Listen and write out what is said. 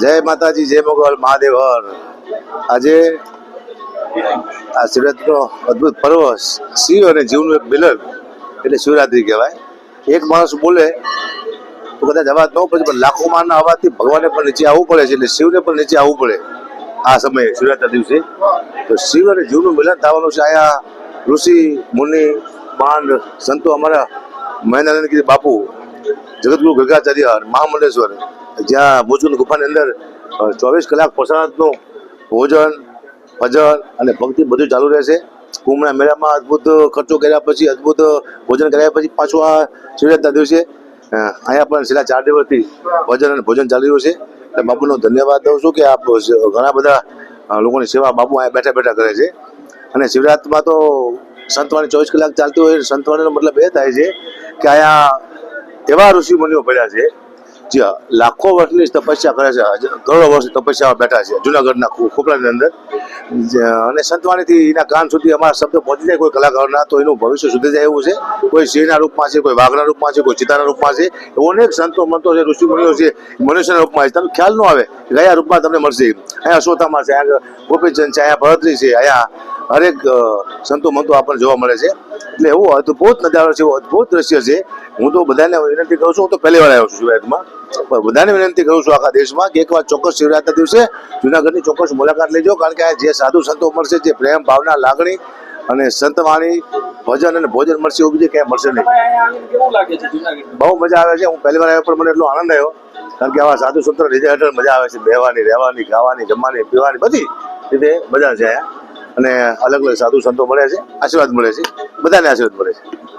જય માતાજી, જય મોગલ, મહાદેવ, હર. આજે આ શિવરાત્રીનો અદ્ભુત પર્વ શિવ અને જીવનું એક મિલન, એટલે શિવરાત્રી કહેવાય. એક માણસ બોલે, તો કદાચ અવાજ ન પડે, પણ લાખો માણના અવાજથી ભગવાનને પણ નીચે આવવું પડે છે, એટલે શિવને પણ નીચે આવવું પડે આ સમયે, શિવરાત્રી દિવસે. તો શિવ અને જીવનું મિલન થવાનું છે અહીંયા ઋષિ, મુનિ માંડ સંતો અમારા મહેન્દ્રાનંદગીરી બાપુ જગતગુરુ ગંગાચાર્ય મહામંડલેશ્વર. જ્યાં ભુજની ગુફાની અંદર ચોવીસ કલાક પ્રસાદનું ભોજન, ભજન અને ભક્તિ બધું ચાલુ રહેશે. કુંભના મેળામાં અદ્ભુત ખર્ચો કર્યા પછી, અદ્ભુત ભોજન કર્યા પછી પાછું આ શિવરાત્રના દિવસે અહીંયા પણ છેલ્લા ચાર દિવસથી ભજન અને ભોજન ચાલી રહ્યું છે. એટલે બાપુનો ધન્યવાદ દઉં છું કે આપ ઘણા બધા લોકોની સેવા બાપુ અહીંયા બેઠા બેઠા કરે છે. અને શિવરાત્રિમાં તો સંતવાણી ચોવીસ કલાક ચાલતી હોય, સંતવાણીનો મતલબ એ થાય છે કે અહીંયા એવા ઋષિ મુનિઓ પડ્યા છે જે લાખો વર્ષની તપસ્યા કરે છે ઘણો વર્ષની તપસ્યા બેઠા છે જુનાગઢના ખો- ખોપરાની અંદર. અને સંતવાણીથી એના કાન સુધી અમારા શબ્દ પહોંચી જાય કોઈ કલાકારના તો એનું ભવિષ્ય સુધી જાય એવું છે. કોઈ સિંહના રૂપમાં છે, કોઈ વાઘના રૂપમાં છે, કોઈ ચિતાના રૂપમાં છે. એવો અનેક સંતો, મંતો છે ઋષિ મુનિઓ છે, મનુષ્યના રૂપમાં છે. તમને ખ્યાલ ન આવે કયા રૂપમાં તમને મળશે અહીંયા અશોતામાં છે, અહીંયા ગોપીચંદ છે, અહીંયા ભરતરી છે, અહીંયા હરેક સંતો, મંતો આપણને જોવા મળે છે. એટલે એવો અદભુત નજારો છે, એવો અદ્ભુત દ્રશ્ય છે. હું તો બધાને વિનંતી કરું છું, હું તો પહેલી વાર આવ્યો છું શિવરાત્રિમાં. પણ બધાને વિનંતી કરું છું આખા દેશમાં કે એકવાર ચોક્કસ શિવરાત્રિના દિવસે જુનાગઢની ચોક્કસ મુલાકાત લેજો, કારણ કે આ જે સાધુ સંતો મળશે, જે પ્રેમ, ભાવના, લાગણી અને સંતવાણી, ભજન અને ભોજન મળશે એવું બીજે ક્યાંય મળશે નહીં. બહુ મજા આવે છે. હું પહેલી વાર આવ્યો, પણ મને એટલો આનંદ આવ્યો. કારણ કે આવા સાધુ સંતો રીઝે હેઠળ મજા આવે છે. બેહવાની, રહેવાની, ખાવાની, જમવાની, પીવાની બધી રીતે મજા છે. અને અલગ અલગ સાધુ સંતો મળે છે. આશીર્વાદ મળે છે. બધાને આશીર્વાદ મળે છે.